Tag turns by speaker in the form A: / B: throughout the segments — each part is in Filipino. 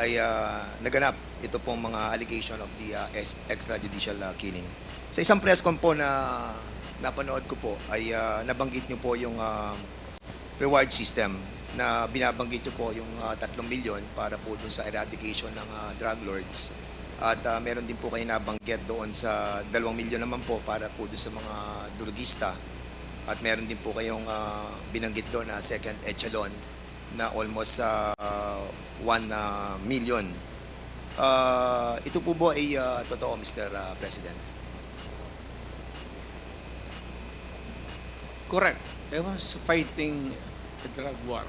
A: ay ah, naganap ito pong mga allegation of the ex- extrajudicial ah, killing. Sa isang press con po na napanood ko po ay ah, nabanggit niyo po yung ah, reward system na binabanggit niyo po yung ah, 3 milyon para po dun sa eradication ng ah, drug lords. At ah, meron din po kayo nabanggit doon sa 2 milyon naman po para po dun sa mga durugista. At meron din po kayong ah, binanggit doon na second echelon na almost sa 1 million. Ah, ito po ba ay ah, totoo, Mr. ah, President?
B: Correct. I was fighting a drug war.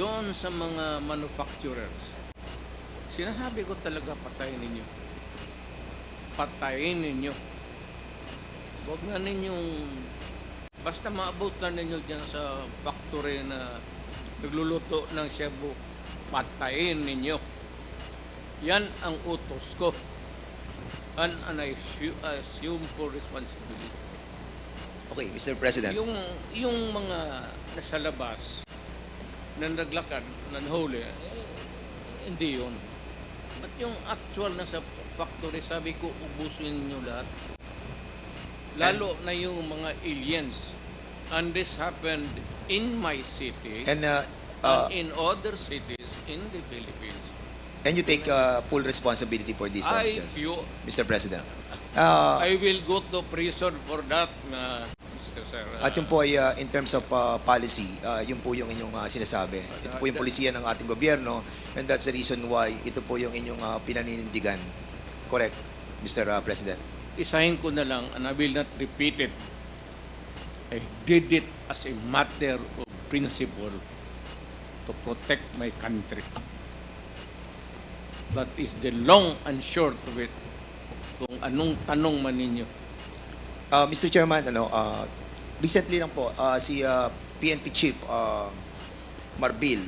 B: Doon sa mga manufacturers, sinasabi ko talaga patayin ninyo. Patayin ninyo. Huwag na ninyong, basta maabot na ninyo dyan sa factory na nagluluto ng Cebu, patayin ninyo. Yan ang utos ko. And, and I assu- assume full responsibility.
A: Okay, Mr. President.
B: Yung yung mga nasa labas na naglakad, nanhuli, eh, hindi yun. At yung actual nasa factory, sabi ko, ubusin nyo lahat. Lalo na yung mga aliens. And this happened in my city
A: And uh, uh,
B: and in other cities in the Philippines.
A: and you take uh, full responsibility for this, uh,
B: I,
A: Mr.
B: feel,
A: Mr. President. Uh,
B: I will go to prison for that, Mr. Sir.
A: At yung po ay uh, in terms of uh, policy, uh, yun po yung inyong uh, sinasabi. Ito po yung polisiya ng ating gobyerno and that's the reason why ito po yung inyong uh, pinaninindigan. Correct, Mr. uh, President.
B: Isahin ko na lang, and I will not repeat it. I did it as a matter of principle to protect my country. That is the long and short of it. Kung anong tanong man ninyo.
A: Uh, Mr. Chairman, ano, uh, recently lang po, uh, si uh, PNP Chief uh, Marbil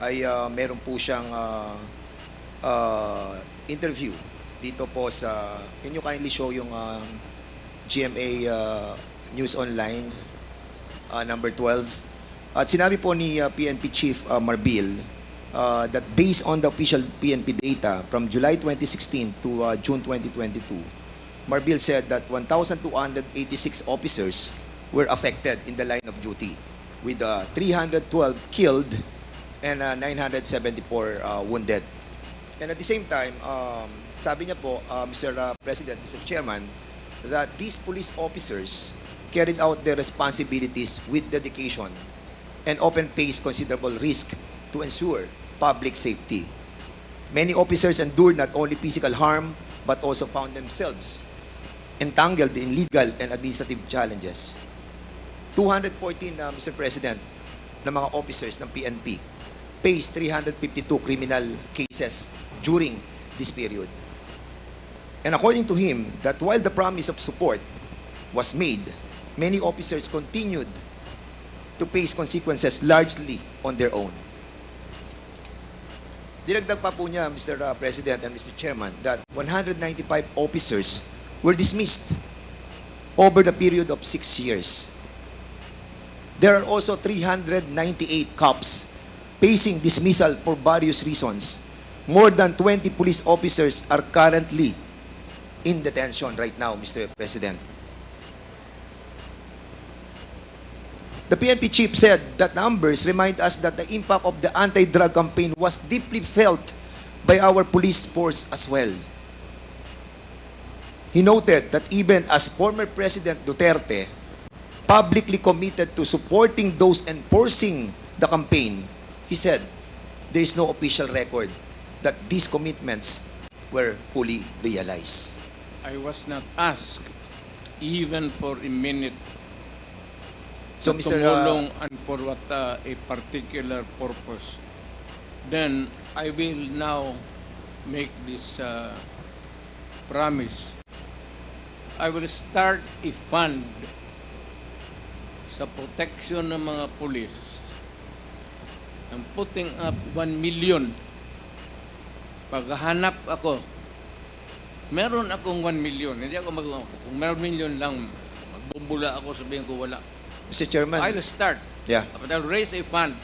A: ay uh, meron po siyang uh, uh, interview dito po sa, can you kindly show yung uh, GMA uh, News Online uh, number 12? At sinabi po ni uh, PNP Chief uh, Marbil uh, that based on the official PNP data from July 2016 to uh, June 2022, Marbil said that 1,286 officers were affected in the line of duty, with uh, 312 killed and uh, 974 uh, wounded. And at the same time, um, sabi niya po, uh, Mr. uh, President, Mr. Chairman, that these police officers carried out their responsibilities with dedication and often faced considerable risk to ensure public safety. Many officers endured not only physical harm but also found themselves entangled in legal and administrative challenges. 214, uh, Mr. President, ng mga officers ng PNP faced 352 criminal cases during this period. And according to him, that while the promise of support was made, many officers continued to face consequences largely on their own. Dinagdag pa po niya, Mr. uh, President and Mr. Chairman, that 195 officers were dismissed over the period of six years. There are also 398 cops facing dismissal for various reasons. More than 20 police officers are currently in detention right now, Mr. President. The PNP chief said that numbers remind us that the impact of the anti-drug campaign was deeply felt by our police force as well. He noted that even as former President Duterte publicly committed to supporting those enforcing the campaign, he said there is no official record that these commitments were fully realized.
B: I was not asked even for a minute
A: So,
B: na
A: Mr. uh,
B: tumulong and for what uh, a particular purpose. Then I will now make this uh, promise. I will start a fund sa protection ng mga pulis. I'm putting up 1 million. Paghahanap ako, meron akong 1 million. Hindi ako mag kung meron million lang, magbubula ako sabihin ko wala.
A: Mr. Chairman,
B: I'll start.
A: yeah.
B: But I'll raise a fund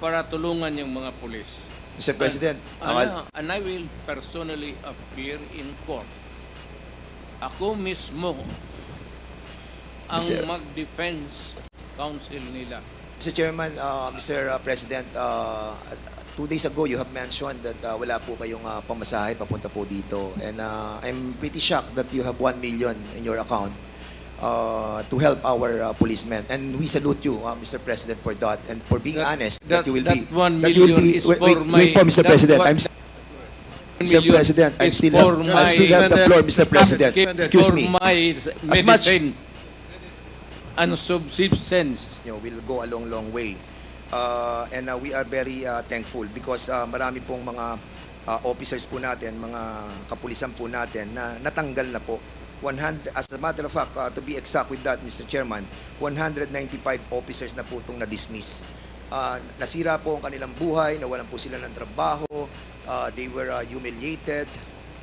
B: para tulungan yung mga pulis.
A: Mr. President,
B: Ano,
A: akal-
B: and I will personally appear in court. Ako mismo ang mag-defense counsel nila.
A: Mr. Chairman, uh, Mr. President, uh, two days ago you have mentioned that uh, wala po kayong uh, pamasahe papunta po dito. And uh, I'm pretty shocked that you have 1 million in your account uh, to help our uh, policemen. And we salute you, uh, Mr. President, for that and for being
B: That-
A: honest that,
B: that-
A: you will
B: that
A: be...
B: 1
A: that you will
B: million
A: be-
B: is
A: wait,
B: for
A: wait,
B: my-
A: wait po, Mr. President.
B: what-
A: I'm, Mr. President, I'm still, have,
B: my-
A: I still have the floor, Mr. President. Excuse me.
B: my
A: As much-
B: and subsistence.
A: you know, will go a long, long way. Uh, and uh, we are very uh, thankful because uh, marami pong mga uh, officers po natin, mga kapulisan po natin na natanggal na po. 100, as a matter of fact, uh, to be exact with that, Mr. Chairman, 195 officers na po itong na-dismiss. Uh, nasira po ang kanilang buhay, nawalan po sila ng trabaho, uh, they were uh, humiliated,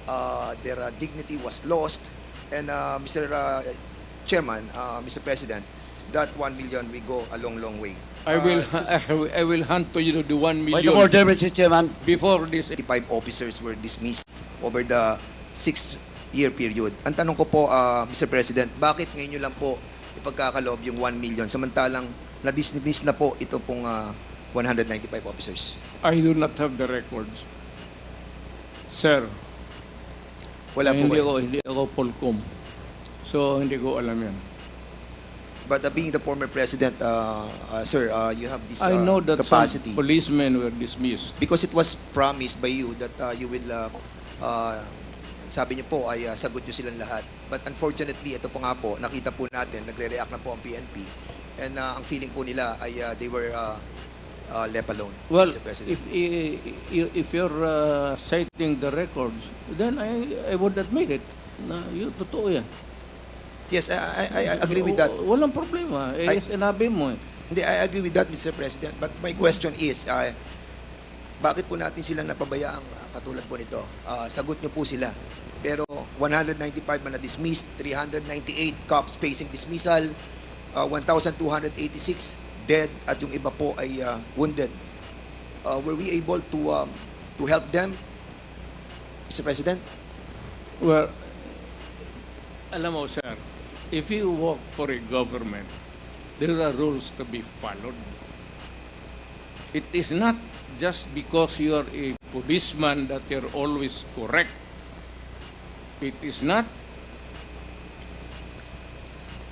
A: uh, their uh, dignity was lost, and uh, Mr. Uh, Chairman, uh, Mr. President, that 1 million we go a long, long way.
B: I will,
A: Uh,
B: I will, I will hand to you the 1
C: Point of
B: million
C: order, Mr. Chairman.
B: before this
A: 55 officers were dismissed over the six-year period. Ang tanong ko po, uh, Mr. President, bakit ngayon nyo lang po ipagkakaloob yung 1 million samantalang na-dismiss na po ito pong uh, 195 officers?
B: I do not have the records. Sir,
A: Wala po
B: hindi
A: kayo.
B: ako, hindi ako Polcom. So, hindi ko alam yan.
A: But uh, being the former president, uh, uh, sir, uh, you have this uh,
B: I know that
A: capacity.
B: some policemen were dismissed.
A: Because it was promised by you that uh, you will, uh, uh, sabi niyo po ay uh, sagot niyo silang lahat. But unfortunately, ito po nga po, nakita po natin, nagre-react na po ang PNP. And uh, ang feeling po nila ay uh, they were uh, uh, left alone,
B: Well,
A: Mr. President.
B: if if you're uh, citing the records, then I I would admit it. Na yun, totoo yan.
A: Yes, I, I, I agree with that.
B: Walang problema. Eh,
A: I-
B: sinabi mo eh.
A: Hindi, I agree with that, Mr. President. But my question is, uh, bakit po natin silang napabayaang uh, katulad po nito? Uh, sagot niyo po sila. Pero 195 man na dismissed, 398 cops facing dismissal, uh, 1,286 dead, at yung iba po ay uh, wounded. Uh, were we able to um, to help them, Mr. President?
B: Well, alam mo, sir, if you work for a government, there are rules to be followed. It is not just because you are a policeman that you're always correct. It is not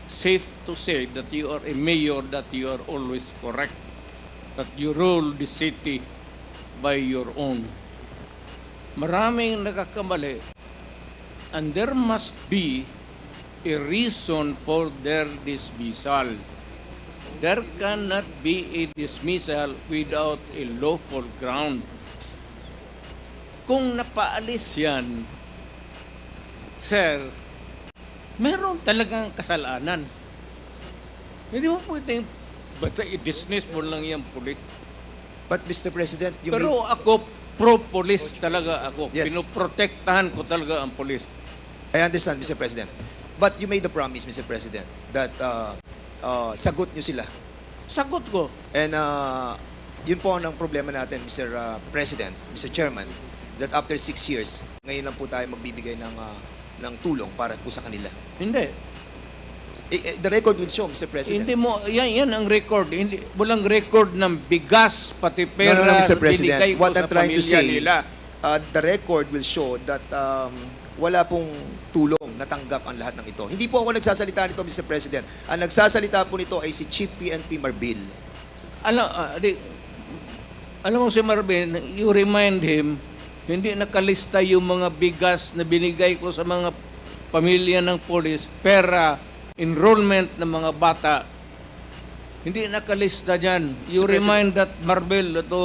B: safe to say that you are a mayor that you are always correct, that you rule the city by your own. Maraming nagkakamali and there must be a reason for their dismissal. There cannot be a dismissal without a lawful ground. Kung napaalis yan, sir, meron talagang kasalanan. Hindi mo pwedeng basta i-dismiss mo lang yung pulit.
A: But Mr. President, you made,
B: Pero ako, pro-police talaga ako.
A: Yes.
B: Pinoprotektahan ko talaga ang police.
A: I understand, Mr. President. But you made the promise, Mr. President, that uh, uh, sagot niyo sila.
B: Sagot ko.
A: And uh, yun po ang problema natin, Mr. uh, President, Mr. Chairman, that after six years, ngayon lang po tayo magbibigay ng, uh, ng tulong para po sa kanila.
B: Hindi.
A: Eh, eh, the record will show, Mr. President.
B: Hindi mo, yan, yan ang record. Hindi, walang record ng bigas, pati pera
A: no, no, Mr.
B: na
A: President. What I'm trying to say,
B: nila.
A: uh, the record will show that um, wala pong tulong natanggap ang lahat ng ito. Hindi po ako nagsasalita nito, Mr. President. Ang nagsasalita po nito ay si Chief PNP Marbil.
B: Alam, ah, di, alam mo si Marvin, you remind him, hindi nakalista yung mga bigas na binigay ko sa mga pamilya ng polis, pera, enrollment ng mga bata. Hindi nakalista dyan. You
A: Mr. President.
B: remind that Marvel to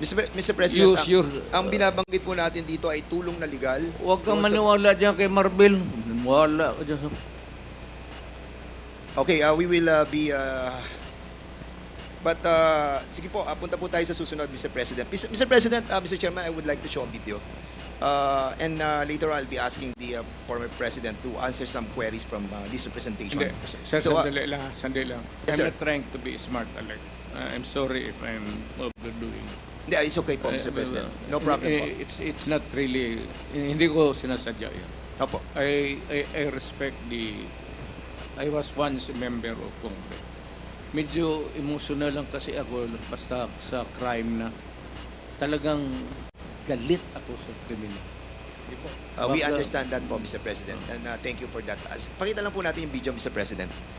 A: Mr. Pre- Mr. President,
B: use
A: ang,
B: your...
A: ang binabanggit po natin dito ay tulong na legal.
B: Huwag kang
A: Doon sa-
B: maniwala dyan kay Marvel. Wala ka dyan. sa-
A: Okay, uh, we will uh, be... Uh, but, uh, sige po, uh, punta po tayo sa susunod, Mr. President. Mr. Mr. President, uh, Mr. Chairman, I would like to show a video. Uh, and uh, later I'll be asking the uh, former President to answer some queries from uh, this representation.
B: Hindi, sir,
A: So, uh,
B: sandali lang, sandali lang.
A: Yes,
B: I'm
A: sir.
B: not trying to be smart, Alec. Uh, I'm sorry if I'm overdoing.
A: Hindi, it's okay po,
B: Eh,
A: Mr. President.
B: eh,
A: No problem po.
B: eh, It's, it's not really, hindi ko sinasadya yun.
A: Opo.
B: I, I, I respect the, I was once a member of Congress. Medyo emotional lang kasi ako basta sa crime na talagang galit ako sa kriminal.
A: Uh, we understand that po, Mr. President. And uh, thank you for that. As, pakita lang po natin yung video, Mr. President.